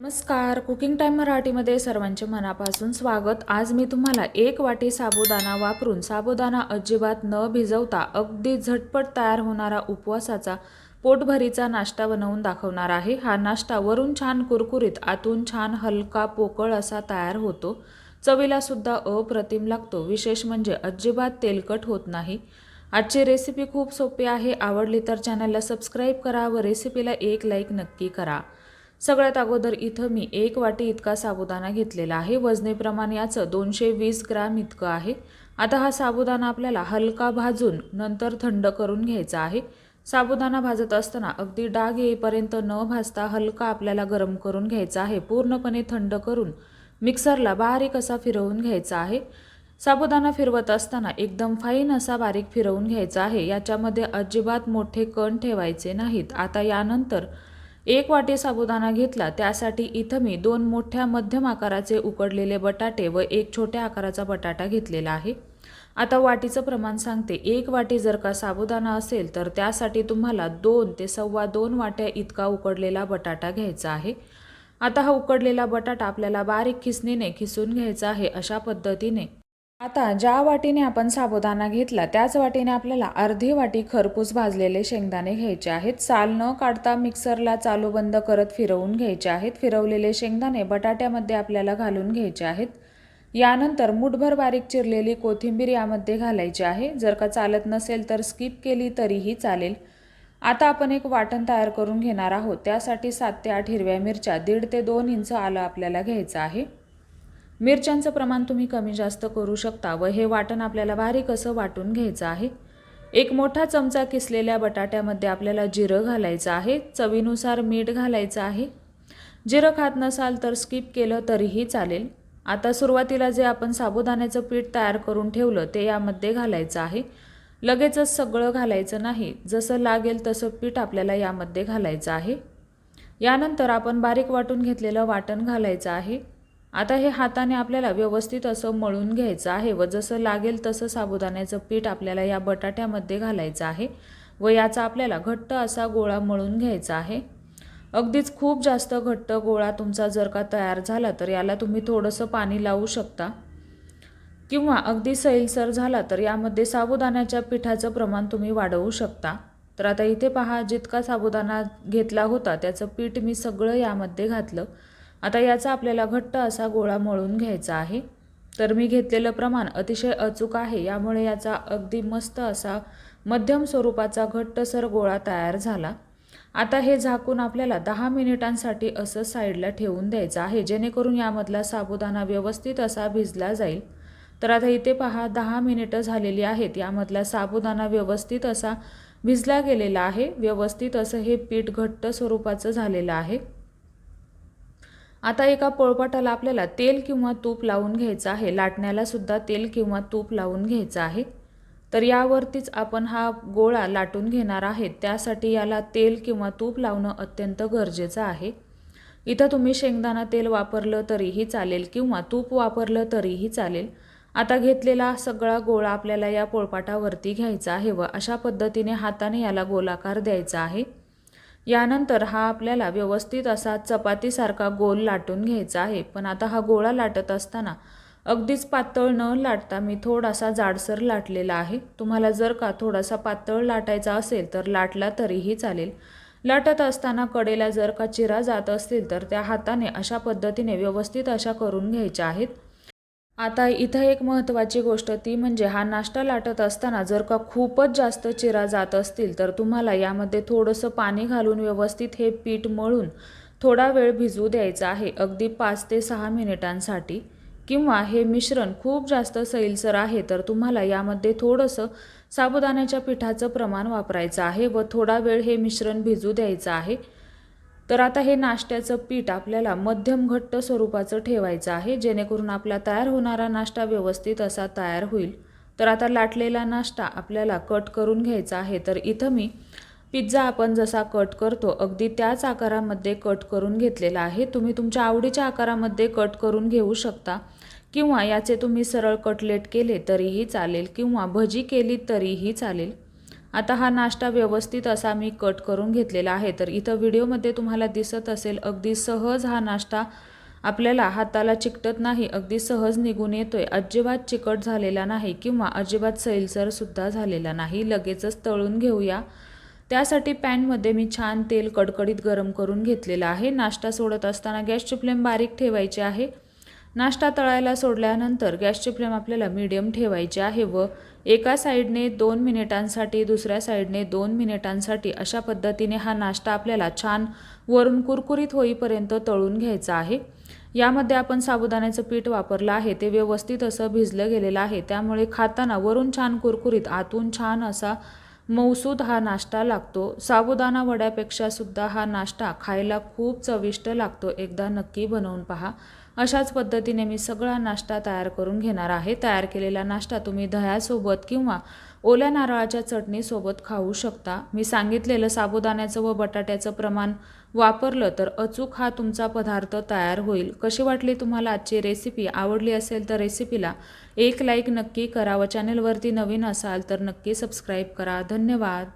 नमस्कार. Cooking time मराठीमध्ये सर्वांचे मनापासून स्वागत. आज मी तुम्हाला एक वाटी साबुदाणा वापरून साबुदाणा अजिबात न भिजवता अगदी झटपट तयार होणारा उपवासाचा पोटभरीचा नाश्ता बनवून दाखवणार आहे. हा नाश्ता वरून छान कुरकुरीत आतून छान हलका पोकळ असा तयार होतो. चवीला सुद्धा अप्रतिम लागतो. विशेष म्हणजे अजिबात तेलकट होत नाही. आजची रेसिपी खूप सोपी आहे. आवडली तर चॅनलला सबस्क्राईब करा व रेसिपीला एक लाईक नक्की करा. सगळ्यात अगोदर इथं मी एक वाटी इतका साबुदाणा घेतलेला आहे. वजनेप्रमाणे याचं दोनशे वीस ग्रॅम इतकं आहे. आता हा साबुदाणा आपल्याला हलका भाजून नंतर थंड करून घ्यायचा आहे. साबुदाणा भाजत असताना अगदी डाग येईपर्यंत न भाजता हलका आपल्याला गरम करून घ्यायचा आहे. पूर्णपणे थंड करून मिक्सरला बारीक असा फिरवून घ्यायचा आहे. साबुदाणा फिरवत असताना एकदम फाईन असा बारीक फिरवून घ्यायचा आहे. याच्यामध्ये अजिबात मोठे कण ठेवायचे नाहीत. आता यानंतर एक वाटी साबुदाणा घेतला त्यासाठी इथं मी दोन मोठ्या मध्यम आकाराचे उकडलेले बटाटे व एक छोट्या आकाराचा बटाटा घेतलेला आहे. आता वाटीचं प्रमाण सांगते. एक वाटी जर का साबुदाणा असेल तर त्यासाठी तुम्हाला दोन ते सव्वा दोन वाट्या इतका उकडलेला बटाटा घ्यायचा आहे. आता हा उकडलेला बटाटा आपल्याला बारीक खिसणीने खिसून घ्यायचा आहे अशा पद्धतीने. आता ज्या वाटीने आपण साबुदाणा घेतला त्याच वाटीने आपल्याला अर्धी वाटी खरपूस भाजलेले शेंगदाणे घ्यायचे आहेत. साल न काढता मिक्सरला चालू बंद करत फिरवून घ्यायचे आहेत. फिरवलेले शेंगदाणे बटाट्यामध्ये आपल्याला घालून घ्यायचे आहेत. यानंतर मुठभर बारीक चिरलेली कोथिंबीर यामध्ये घालायची आहे. जर का चालत नसेल तर स्किप केली तरीही चालेल. आता आपण एक वाटण तयार करून घेणार आहोत. त्यासाठी सात ते आठ हिरव्या मिरच्या दीड ते दोन इंच आलं आपल्याला घ्यायचं आहे. मिरच्यांचं प्रमाण तुम्ही कमी जास्त करू शकता व हे वाटण आपल्याला बारीक असं वाटून घ्यायचं आहे. एक मोठा चमचा किसलेल्या बटाट्यामध्ये आपल्याला जिरं घालायचं आहे चवीनुसार मीठ घालायचं आहे. जिरं खात नसाल तर स्किप केलं तरीही चालेल. आता सुरुवातीला जे आपण साबुदाण्याचं पीठ तयार करून ठेवलं ते यामध्ये घालायचं आहे. लगेचच सगळं घालायचं नाही जसं लागेल तसं पीठ आपल्याला यामध्ये घालायचं आहे. यानंतर आपण बारीक वाटून घेतलेलं वाटण घालायचं आहे. आता हे हाताने आपल्याला व्यवस्थित असं मळून घ्यायचं आहे व जसं लागेल तसं साबुदाण्याचं पीठ आपल्याला या बटाट्यामध्ये घालायचं आहे व याचा आपल्याला घट्ट असा गोळा मळून घ्यायचा आहे. अगदीच खूप जास्त घट्ट गोळा तुमचा जर का तयार झाला तर याला तुम्ही थोडंसं पाणी लावू शकता. किंवा अगदी सैलसर झाला तर यामध्ये साबुदाण्याच्या पिठाचं प्रमाण तुम्ही वाढवू शकता. तर आता इथे पहा जितका साबुदाणा घेतला होता त्याचं पीठ मी सगळं यामध्ये घातलं. आता याचा आपल्याला घट्ट असा गोळा मळून घ्यायचा आहे. तर मी घेतलेलं प्रमाण अतिशय अचूक आहे यामुळे याचा अगदी मस्त असा मध्यम स्वरूपाचा घट्टसर गोळा तयार झाला. आता हे झाकून आपल्याला दहा मिनिटांसाठी असं साईडला ठेवून द्यायचं आहे जेणेकरून यामधला साबुदाणा व्यवस्थित असा भिजला जाईल. तर आता इथे पहा दहा मिनिटं झालेली आहेत यामधला साबुदाणा व्यवस्थित असा भिजला गेलेला आहे. व्यवस्थित असं हे पीठ घट्ट स्वरूपाचं झालेलं आहे. आता एका पोळपाटाला आपल्याला तेल किंवा तूप लावून घ्यायचं आहे. लाटण्याला सुद्धा तेल किंवा तूप लावून घ्यायचं आहे. तर यावरतीच आपण हा गोळा लाटून घेणार आहे. त्यासाठी याला तेल किंवा तूप लावणं अत्यंत गरजेचं आहे. इथं तुम्ही शेंगदाणा तेल वापरलं तरीही चालेल किंवा तूप वापरलं तरीही चालेल. आता घेतलेला सगळा गोळा आपल्याला या पोळपाटावरती घ्यायचा आहे व अशा पद्धतीने हाताने याला गोलाकार द्यायचा आहे. यानंतर हा आपल्याला व्यवस्थित असा चपातीसारखा गोल लाटून घ्यायचा आहे. पण आता हा गोळा लाटत असताना अगदीच पातळ न लाटता मी थोडासा जाडसर लाटलेला आहे. तुम्हाला जर का थोडासा पातळ लाटायचा असेल तर लाटला तरीही चालेल. लाटत असताना कडेला जर का चिरा जात असतील तर त्या हाताने अशा पद्धतीने व्यवस्थित अशा करून घ्यायच्या आहेत. आता इथं एक महत्त्वाची गोष्ट ती म्हणजे हा नाश्ता लाटत असताना जर का खूपच जास्त चिरा जात असतील तर तुम्हाला यामध्ये थोडंसं पाणी घालून व्यवस्थित हे पीठ मळून थोडा वेळ भिजवू द्यायचा आहे अगदी पाच ते सहा मिनिटांसाठी. किंवा हे मिश्रण खूप जास्त सैलसर आहे तर तुम्हाला यामध्ये थोडंसं साबुदाण्याच्या पिठाचं प्रमाण वापरायचं आहे व थोडा वेळ हे मिश्रण भिजू द्यायचं आहे. तर आता हे नाश्त्याचं पीठ आपल्याला मध्यम घट्ट स्वरूपाचं ठेवायचं आहे जेणेकरून आपला तयार होणारा नाश्ता व्यवस्थित असा तयार होईल. तर आता लाटलेला नाश्ता आपल्याला कट करून घ्यायचा आहे. तर इथं मी पिझ्झा आपण जसा कट करतो अगदी त्याच आकारामध्ये कट करून घेतलेला आहे. तुम्ही तुमच्या आवडीच्या आकारामध्ये कट करून घेऊ शकता. किंवा याचे तुम्ही सरळ कटलेट केले तरीही चालेल किंवा भजी केली तरीही चालेल. आता हा नाश्ता व्यवस्थित असा मी कट करून घेतलेला आहे. तर इथं व्हिडिओमध्ये तुम्हाला दिसत असेल अगदी सहज हा नाश्ता आपल्याला हाताला चिकटत नाही अगदी सहज निघून येतोय. अजिबात चिकट झालेला नाही किंवा अजिबात सैलसरसुद्धा झालेला नाही. लगेचच तळून घेऊया. त्यासाठी पॅनमध्ये मी छान तेल कडकडीत गरम करून घेतलेलं आहे. नाश्ता सोडत असताना गॅसची फ्लेम बारीक ठेवायची आहे. नाश्ता तळायला सोडल्यानंतर गॅसची फ्लेम आपल्याला मीडियम ठेवायची आहे व एका साईडने दोन मिनिटांसाठी दुसऱ्या साईडने दोन मिनिटांसाठी अशा पद्धतीने हा नाश्ता आपल्याला छान वरून कुरकुरीत होईपर्यंत तळून घ्यायचा आहे. यामध्ये आपण साबुदाण्याचं पीठ वापरलं आहे ते व्यवस्थित असं भिजलं गेलेलं आहे. त्यामुळे खाताना वरून छान कुरकुरीत आतून छान असा मऊसूद हा नाश्ता लागतो. साबुदाणा वड्यापेक्षा सुद्धा हा नाश्ता खायला खूप चविष्ट लागतो. एकदा नक्की बनवून पहा. अशाच पद्धतीने मी सगळा नाश्ता तयार करून घेणार आहे. तयार केलेला नाश्ता तुम्ही दह्यासोबत किंवा ओल्या नारळाच्या चटणीसोबत खाऊ शकता. मी सांगितलेलं साबुदाण्याचं व बटाट्याचं प्रमाण वापरलं तर अचूक हा तुमचा पदार्थ तयार होईल. कशी वाटली तुम्हाला आजची रेसिपी? आवडली असेल तर रेसिपीला एक लाईक नक्की करा व चॅनलवरती नवीन असाल तर नक्की सबस्क्राईब करा. धन्यवाद.